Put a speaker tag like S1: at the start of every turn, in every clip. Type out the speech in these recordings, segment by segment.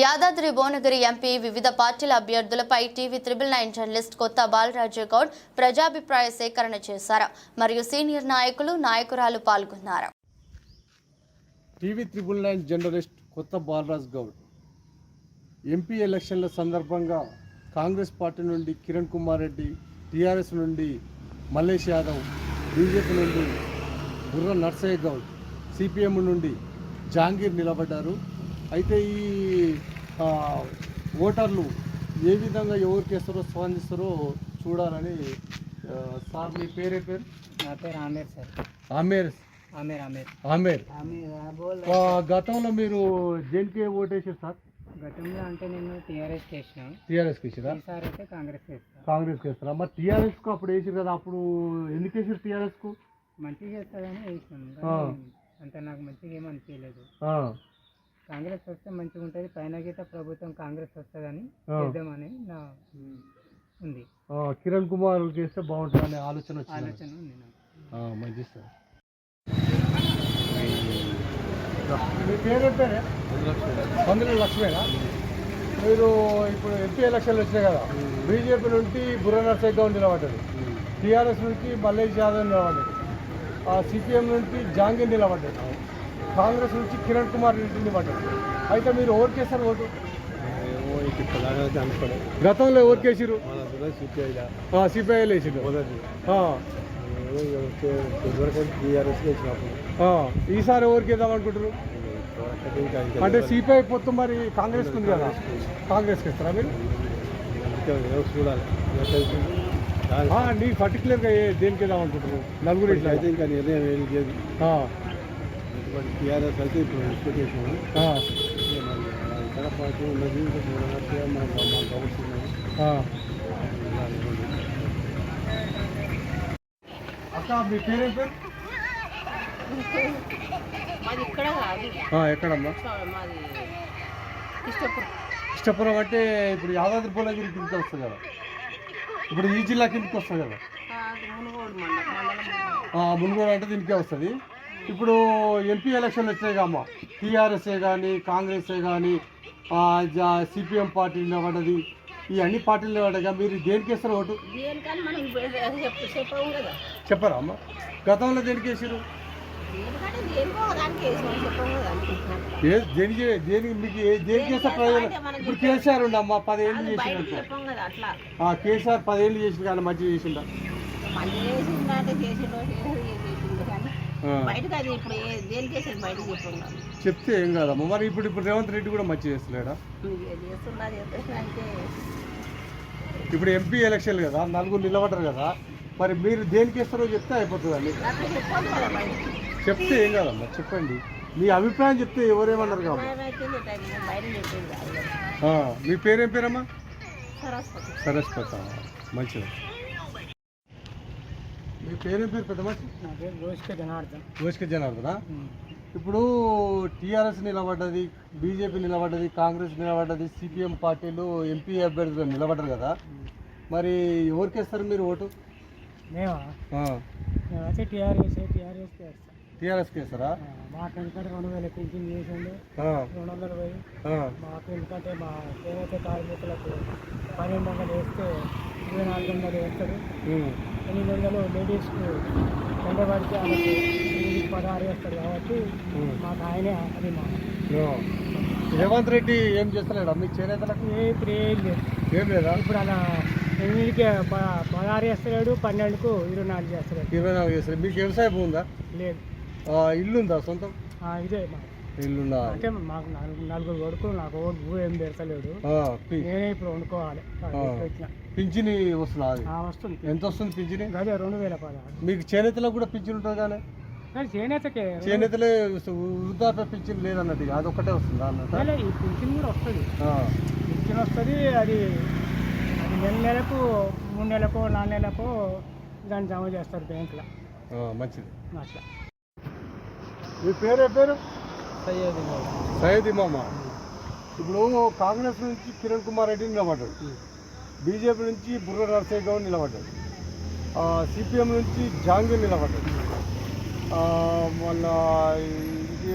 S1: Yadadri Bhuvanagiri MP వివిధ పార్టీల అభ్యర్థులపై TV triple nine journalist Kotha Balaraju Goud ప్రజాభిప్రాయ సేకరణ చేశారు. మరియు సీనియర్ నాయకులు నాయకురాలు పాల్గొన్నారు.
S2: టీవీ త్రిబుల్ నైన్ జర్నలిస్ట్ కొత్త బాలరాజ్ గౌడ్ ఎంపీ ఎలక్షన్ల సందర్భంగా కాంగ్రెస్ పార్టీ నుండి కిరణ్ కుమార్ రెడ్డి టీఆర్ఎస్ నుండి మల్లేష్ యాదవ్ బీజేపీ నుండి బుర్ర నర్సయ్య గౌడ్ సిపిఎం నుండి జాంగీర్ నిలబడ్డారు. అయితే ఈ ఓటర్లు ఏ విధంగా ఎవరికి వేస్తారో స్పందిస్తారో చూడాలని సార్ మీ పేరే పేరు?
S3: నా పేరు ఆమీర్ సార్.
S2: ఆమేర్.
S3: ఆమీర్ ఆమీర్.
S2: ఆమేర్. గతంలో మీరు దేనికి ఓటేసారు సార్?
S3: గతంలో అంటే నేను టీఆర్ఎస్ చేసిన.
S2: టీఆర్ఎస్కి వేసారా
S3: ఈసారి అయితే కాంగ్రెస్ చేస్తాను
S2: కాంగ్రెస్కి వేస్తారా మరి టీఆర్ఎస్కు అప్పుడు వేసారు కదా అప్పుడు ఎందుకు వేసారు టీఆర్ఎస్కు?
S3: మంచిగా చేస్తుందని వేసినాం. అంత నాకు మంచిగా ఏం అనిపించలేదు. కాంగ్రెస్ వస్తే మంచిగా ఉంటుంది. పైన గీత ప్రభుత్వం కాంగ్రెస్ వస్తుందని. చేద్దామని నా ఉంది.
S2: కిరణ్ కుమార్ వేస్తే బాగుంటుంది అనే ఆలోచన వచ్చింది?
S3: ఆలోచన ఉంది నాకు.
S2: మంచిది సార్. పేరు పేరే? పందుల లక్ష్మేనా? మీరు ఇప్పుడు ఎంపీ ఎలక్షన్లు వచ్చినాయి కదా బీజేపీ నుండి బుర్ర నర్సయ్య గౌడ్ నిలబడ్డారు. టీఆర్ఎస్ నుంచి మల్లేష్ యాదవ్ నిలబడ్డారు. సిపిఎం నుంచి జాంగీర్ నిలబడ్డారు. కాంగ్రెస్ నుంచి కిరణ్ కుమార్ రెడ్డి నిలబడ్డారు అయితే మీరు ఎవరికి వేస్తారు ఓటు? గతంలో ఎవరికి వేసారు సిపిఐలో వేసారు ఈసారి ఎవరికి వేద్దాం అనుకుంటారు అంటే సిపిఐ పొత్తు మరి కాంగ్రెస్ ఉంది కదా. కాంగ్రెస్కి ఇస్తారా మీరు? ఆ, నీ పర్టికులర్గా దేనికి వేద్దాం అనుకుంటారు నలుగురు ఇట్లా
S4: అయితే ఇంకా నిర్ణయం ఏం లేదు. టీఆర్ఎస్ అయితే ఇప్పుడు మరి ఇతర పార్టీ ఉన్నది మనకు మా డౌట్స్ ఉన్నాయి.
S2: అక్క మీ పేరేం పేరు?
S5: మాది ఇక్కడ కాదు.
S2: ఆ, ఎక్కడమ్మా?
S5: మాది ఇష్టపురం
S2: ఇష్టపురం అంటే ఇప్పుడు యాదాద్రి భువనగిరి కిందకి వస్తుంది కదా? ఇప్పుడు ఈ జిల్లా కిందకి వస్తుంది కదా?
S5: మునుగోడు
S2: అంటే దీనికే వస్తుంది. ఇప్పుడు ఎంపీ ఎలక్షన్లు వచ్చాయి అమ్మ టీఆర్ఎస్ఏ కానీ కాంగ్రెసే కానీ సిపిఎం పార్టీ నిలబడ్డది. ఈ అన్ని పార్టీలు నిలబడ్డాయి మీరు దేనికి వేస్తారు ఓటు? చెప్పరా అమ్మ. గతంలో దేనికి వేసారు
S5: దేనికో దానికి
S2: మీకు దేనికి ప్రయోజనం? ఇప్పుడు కేసీఆర్ ఉండి అమ్మ పదేళ్ళు చేసిండు కేసీఆర్ పదేళ్ళు చేసిండు కానీ మంచిగా చేసిండా.
S5: బయటకు అది ఇప్పుడు దేనికి వేసేది బయటకు
S2: చెప్తే ఏం కాదమ్మా. మరి ఇప్పుడు ఇప్పుడు రేవంత్ రెడ్డి కూడా మంచిగా చేస్తలేడా?
S5: నువ్వు ఏది చేస్తున్నా చేస్తున్నా అంటే
S2: ఇప్పుడు ఎంపీ ఎలక్షన్లు కదా నలుగురు నిలబడరు కదా మరి మీరు దేనికి ఇస్తారో చెప్తే అయిపోతుందండి చెప్తే ఏం కాదమ్మా చెప్పండి. మీ అభిప్రాయం చెప్తే ఎవరేమన్నారు కాబట్టి. మీ పేరేం పేరమ్మా?
S5: సరస్వత.
S2: మంచిది. మీ పేరేం పేరు పెద్ద మనిషి
S3: నా పేరు రోజుకే జనార్దన్.
S2: ఓసిక జనార్దనా? ఇప్పుడు టీఆర్ఎస్ నిలబడ్డది బీజేపీ నిలబడ్డది కాంగ్రెస్ నిలబడ్డది సిపిఎం పార్టీలు ఎంపీ అభ్యర్థులు నిలబడ్డారు కదా. మరి ఎవరికి వేస్తారు మీరు ఓటు?
S3: మేమా? మేమైతే టీఆర్ఎస్ టీఆర్ఎస్ చేస్తాం
S2: టీఆర్ఎస్కి వేస్తారా?
S3: మాకు ఎందుకంటే రెండు వేల పింఛన్ చేసిండు రెండు వందలు పోయి మాకు ఎందుకంటే మా చేనేత కార్మికులకు పన్నెండు వందలు వేస్తే ఇరవై నాలుగు వందలు వేస్తారు. ఎనిమిది వందలు లేడీస్కు ఎండబడితే వాళ్ళకి ఎనిమిది పదహారు వేస్తారు కాబట్టి. మాకు ఆయనే
S2: ఆ. రేవంత్ రెడ్డి ఏం చేస్తలేడా? మీ చేనేతలకు
S3: ఇప్పుడు ఏం లేదు.
S2: ఏం లేదా?
S3: ఇప్పుడు అలా ఎనిమిదికి పదహారు వేస్తలేడు పన్నెండుకు ఇరవై నాలుగు చేస్తలేడు.
S2: ఇరవై నాలుగు చేస్తారు మీకు వ్యవసాయ ఉందా?
S3: లేదు.
S2: ఇల్లు ఉందా సొంతం?
S3: ఇదే మా
S2: ఇల్లుందా
S3: అంటే మాకు నలుగురు నలుగురు కొడుకులు నాకు భూ ఏం పెడతలేడు. నేనే ఇప్పుడు వండుకోవాలి.
S2: పింఛని వస్తుందా అది?
S3: వస్తుంది.
S2: ఎంత వస్తుంది పింఛని?
S3: అదే రెండు వేల పదహారు.
S2: మీకు చేనేతలకు కూడా పింఛన్ ఉంటుంది కానీ?
S3: చేనేతకే.
S2: చేనేతలే వృద్ధాప్య పింఛన్ ఇక అదొక్కటే వస్తుందా అన్నట్టు?
S3: అదే ఈ పింఛన్ కూడా వస్తుంది. పింఛన్ వస్తుంది అది అది నెల నెలకు మూడు నెలలకు నాలుగు నెలలకు దాన్ని జమ చేస్తారు బ్యాంకులో.
S2: మంచిది.
S3: అట్లా.
S2: మీ పేరే పేరు?
S3: సయ్యది
S2: ఇమామ. ఇప్పుడు కాంగ్రెస్ నుంచి కిరణ్ కుమార్ రెడ్డి నిలబడ్డాడు. బీజేపీ నుంచి బుర్ర నరసయ్య గౌడ్ నిలబడ్డాడు. సిపిఎం నుంచి జాంగీర్ నిలబడ్డాడు. మళ్ళా ఇది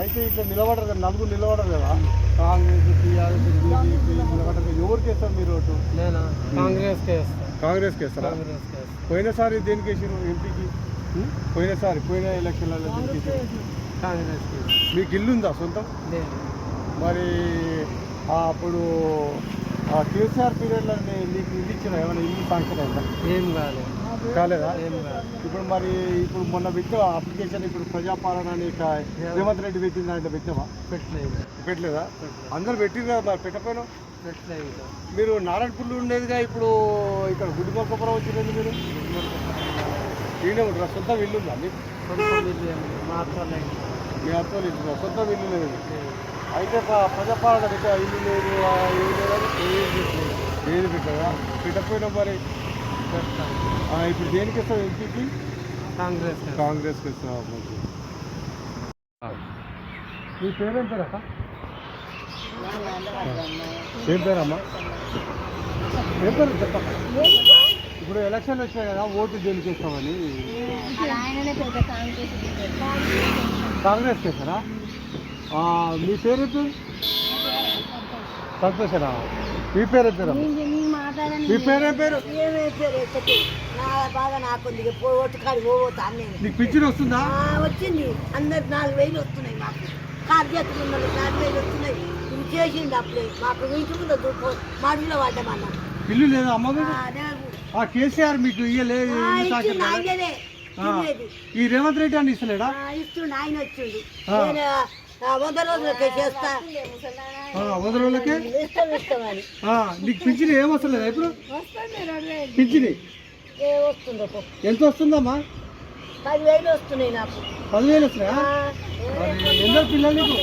S2: అయితే ఇట్లా నిలబడరు కదా నలుగురు నిలబడరు కదా? కాంగ్రెస్ టీఆర్ఎస్ బీజేపీ నిలబడరు. ఎవరికి వేస్తారు మీరు ఓటు?
S3: కాంగ్రెస్కే
S2: కాంగ్రెస్కి వేస్తారా?
S3: కాంగ్రెస్కే వేస్తాను
S2: పోయినసారి దేనికి వేసారు ఎంపీకి? పోయినసారి పోయిన ఎలక్షన్లలో
S3: కాంగ్రెస్కి
S2: మీకు ఇల్లు ఉందా సొంతం మరి అప్పుడు ఆ కేసీఆర్ పీరియడ్లో నీకు ఇల్లు ఇచ్చిన ఏమైనా ఇల్లు శాంక్షన్ అయిందా?
S3: ఏం కాలేదు.
S2: కాలేదా? ఇప్పుడు మరి ఇప్పుడు మొన్న పెట్టిన అప్లికేషన్ ఇప్పుడు ప్రజాపాలన అని రేవంత్ రెడ్డి పెట్టిన దాంట్లో పెట్టావా?
S3: పెట్టలేదు.
S2: పెట్టలేదా? అందరు పెట్టింది మరి? పెట్టకపోయినా?
S3: పెట్టలేదు.
S2: మీరు నారాయణపూర్లో ఉండేదిగా ఇప్పుడు ఇక్కడ గుడిమొక్కపురం వచ్చిందండి మీరు? ఈయన ఉంటారా సొంత ఇల్లు ఉందా
S3: లేదు. మా అత్తోళ్ళు
S2: ఇల్లు సొంత ఇల్లు లేదు అయితే ప్రజాపాలన పెట్టా ఇల్లు లేదు ఆ ఏది పెట్టదా పెట్టకపోయినా మరి? ఇప్పుడు దేనికి ఇస్తావు ఎంపీకి?
S3: కాంగ్రెస్కే వేస్తాను.
S2: కాంగ్రెస్కి ఇస్తావు మీ పేరేం పేరక్క ఏం పేరమ్మా? ఏం పేరు చెప్పక్క ఇప్పుడు ఎలక్షన్లు వచ్చినాయి కదా ఓటు దేనికి
S5: పెద్ద కాంగ్రెస్
S2: ఆ, మీ పేరు పేరు సంతోషనా మీ పేరు పేరమ్మా మీ పేరేం పేరు
S6: పేరు?
S2: నీకు పింఛన్ వస్తుందా?
S6: వచ్చింది అందరికి నాలుగు వేలు వస్తున్నాయి మాకు కార్ చేతులు ఉన్న వాళ్ళకి నాలుగు వేలు వస్తున్నాయి ఇది చేసింది అప్పుడే మాకు ఇంటి ముందు మాడిలో పడ్డామన్న
S2: ఇల్లు లేదా అమ్మ
S6: ఆ,
S2: కేసీఆర్ మీకు ఇయ్యలేదు. ఈ రేవంత్ రెడ్డి అని ఇస్తలేడా?
S6: ఇస్తుండు ఆయన వచ్చిండు. వంద రోజులకే చేస్తా.
S2: వంద నీకు పింఛన్ ఏం వస్తలేదా ఇప్పుడు? పింఛన్. ఎంత వస్తుందమ్మా?
S6: పదివేలు వస్తున్నాయి నాకు.
S2: పదివేలు వస్తున్నాయా? ఎందరు పిల్లలు నీకు?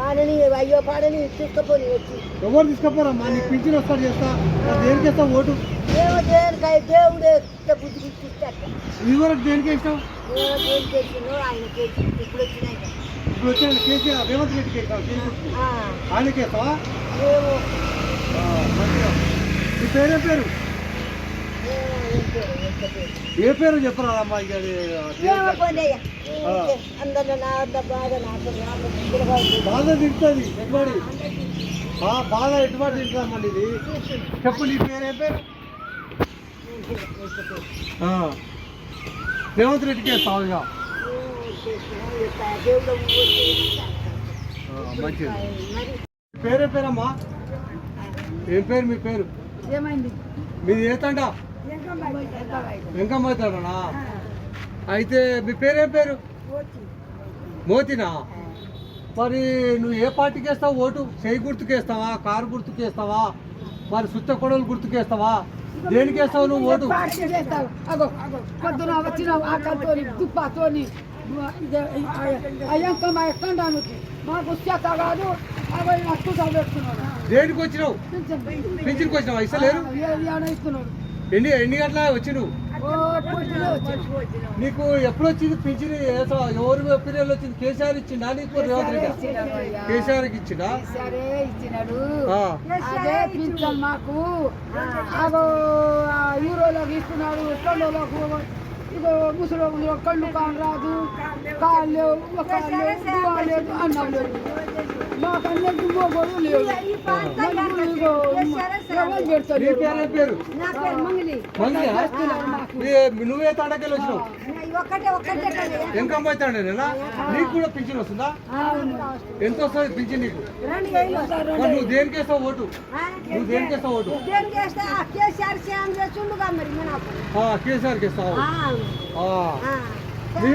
S6: వాడని అయ్యో పాడని తీసుకుపోని వచ్చి.
S2: ఎవరు తీసుకపోరమ్మా నీకు పింఛన్ వస్తాడు చేస్తా. దేనికి ఇస్తావు ఓటు?
S6: దేనికై దేవుడే బుద్ధి
S2: ఇదివరకు దేనికి ఇస్తావు
S6: ఏమో దేని చేసిందో ఆయన ఇప్పుడు వచ్చినాయి కదా.
S2: ఇప్పుడు వచ్చాడు కేసీఆర్ రేవంత్ రెడ్డికి ఆయనకి నీ పేరే పేరు?
S6: ఏం పేరు,
S2: చెప్పరాదమ్మా ఇక. బాధ తింటుంది ఎటువంటి? ఆ బాధ ఎటువంటి తింటుందమ్మా ఇది చెప్పు నీ పేరు ఏ పేరు? ఆ. రేవంత్ రెడ్డికి ఇస్తావు ఇక. మంచిది. పేరే పేరమ్మా? ఏం పేరు మీ పేరు?
S6: ఏమైంది?
S2: మీది ఏ తండ? వెంకమ్మతాడనా అయితే మీ పేరేం పేరు? మోతినా? మరి నువ్వు ఏ పార్టీకి వేస్తావు? ఓటు చేయి గుర్తుకేస్తావా కారు గుర్తుకేస్తావా మరి సుత్త కొడలు గుర్తుకేస్తావా దేనికి వేస్తావు నువ్వు ఓటు?
S7: పొద్దున మా ఎక్కండాను మాకు కాదు
S2: దేనికి వచ్చినావు? పింఛన్కి వచ్చినావా? ఇస్తలేరు?
S7: ఇస్తున్నాడు.
S2: ఎన్ని ఎన్ని గంటల వచ్చి నువ్వు
S7: ఓ పొద్దునే వచ్చాడు
S2: నీకు ఎప్పుడు వచ్చింది పింఛన్? ఎవరు పీరియడ్ వచ్చింది? కేసీఆర్ ఇచ్చిండా నీకు రేవంత్ రెడ్డి.
S7: అదే పింఛన్ మాకు. అగో యూరోలోకి ఇస్తున్నాడు తొండలోకి ఇగో ముసలి కళ్ళు కాని రాదు. కాళ్ళు లేవు కాళ్ళు లేదు అన్నం లేదు మాకు అన్నింటి మోగోడు లేవు.
S2: నువ్వే తాడకెళ్ళి వచ్చినావు?
S6: కదా
S2: ఎంకం పోతాడేనా నీకు కూడా పింఛన్ వస్తుందా? ఎంత వస్తుంది పింఛన్ నీకు? నువ్వు దేనికి వేస్తావు ఓటు? నువ్వు దేనికి వేస్తావు ఓటు?
S6: కేసీఆర్
S2: కేసీఆర్కి.
S6: ఆ.
S2: మీ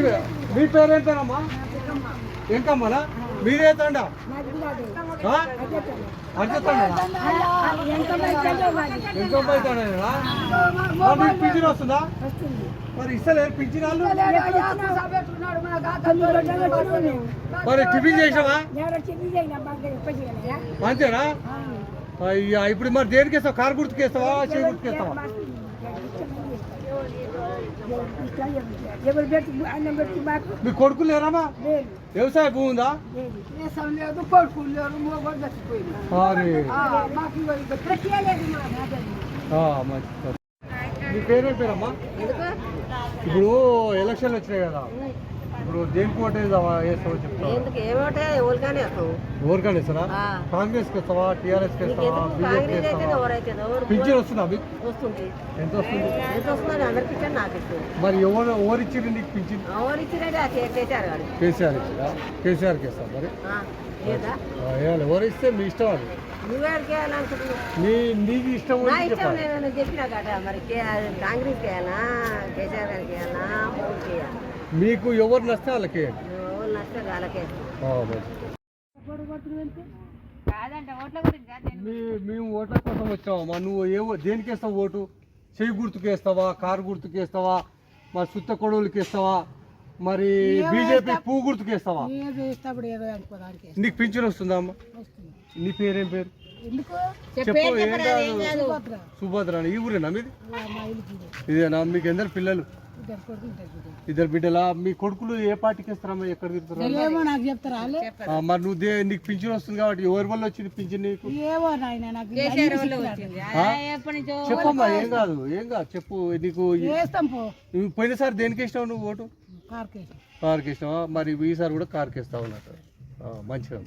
S2: మీ పేరేం పేరమ్మా. ఎంకమ్మనా? మీరే తండ పింఛన్ వస్తుందా? మరి ఇస్తలేరు పింఛన్ వాళ్ళు మరి టిఫిన్ చేసావా అంతేనా? అయ్యా ఇప్పుడు మరి దేనికి వేస్తావు కారు గుర్తుకేస్తావా? చేయి గుర్తుకేస్తావా?
S7: ఎవరు పెట్టి అన్నం పెట్టి మాకు
S2: మీ? కొడుకులు లేరమ్మా
S7: లేదు.
S2: వ్యవసాయ భూమి ఉందా?
S7: దేశం లేదు కొడుకులు లేరు మోగోడు చచ్చిపోయింది
S2: అరే.
S7: ఆ, మాకు ఇవ్వ ఇక ప్రత్యేలేదు మా నాదని.
S2: ఆ, మంచి మీ పేరే పేరమ్మా? ఇప్పుడు ఎలక్షన్లు వచ్చినాయి కదా. ఇప్పుడు దేనికి ఓటు వేద్దామా వేస్తామో చెప్తావా
S5: ఎందుకు? ఏమోటే ఎవరికైనా వేస్తావు.
S2: ఎవరికైనా ఇస్తారా
S5: ఆ.
S2: కాంగ్రెస్కి ఇస్తావా టీఆర్ఎస్కి ఇస్తావా
S5: నీకెందుకు
S2: బీజేపీకి
S5: కాంగ్రెస్ అయితే
S2: ఇస్తావా
S5: ఎవరైతే ఎవరు
S2: పింఛన్ వస్తుందా మీకు?
S5: వస్తుంది.
S2: ఎంత వస్తుంది?
S5: ఎంత వస్తుందని అందరికి ఇచ్చారు నాకు ఇస్తుంది
S2: మరి ఎవరు ఎవరు నీకు పింఛన్?
S5: ఎవరు చేశారు కాదు
S2: కేసీఆర్ ఇచ్చిరా కేసీఆర్కి ఇస్తాం మరి. ఎవరు ఇస్తే మీ ఇష్టం అది. నీ నీకు ఇష్టం
S5: చెప్పిన కట మరి కే- కాంగ్రెస్ వేయాలా? కేసీఆర్ గారికి మోడీకి వేయాలా?
S2: మీకు ఎవరు వాళ్ళకి
S5: నష్టం వాళ్ళకే
S2: మేము ఓట్ల కోసం వచ్చావమ్మా నువ్వు ఏ ఓ- దేనికి వేస్తావు ఓటు? చెయ్యి గుర్తుకు వేస్తావా? కారు గుర్తుకు వేస్తావా? మరి సుత్త కొడవలకి వేస్తావా? మరి బీజేపీ పువ్వు గుర్తుకు వేస్తావా? నీకు పింఛన్ వస్తుందా అమ్మా? నీ పేరేం పేరు?
S7: సుభద్ర
S2: ఈ ఊరేనా మీది. ఇదేనా? మీకు ఎందరు పిల్లలు?
S7: ఇద్దరు బిడ్డలు.
S2: మీ కొడుకులు ఏ పార్టీకి ఇస్తారమ్మా? ఎక్కడ తిరుగుతారా? మరి నువ్వు దే నీకు పింఛన్ వస్తుంది కాబట్టి ఎవరి వల్ల వచ్చింది పింఛన్ నీకు? చెప్పమ్మా ఏం కాదు ఏం కాదు చెప్పు. నీకు పోయినసారి దేనికి ఇస్తావు నువ్వు ఓటు?
S7: కార్కేసి
S2: కార్కి ఇస్తావా మరి ఈసారి కూడా కార్కి ఇస్తావు అన్నట్టు మంచిగా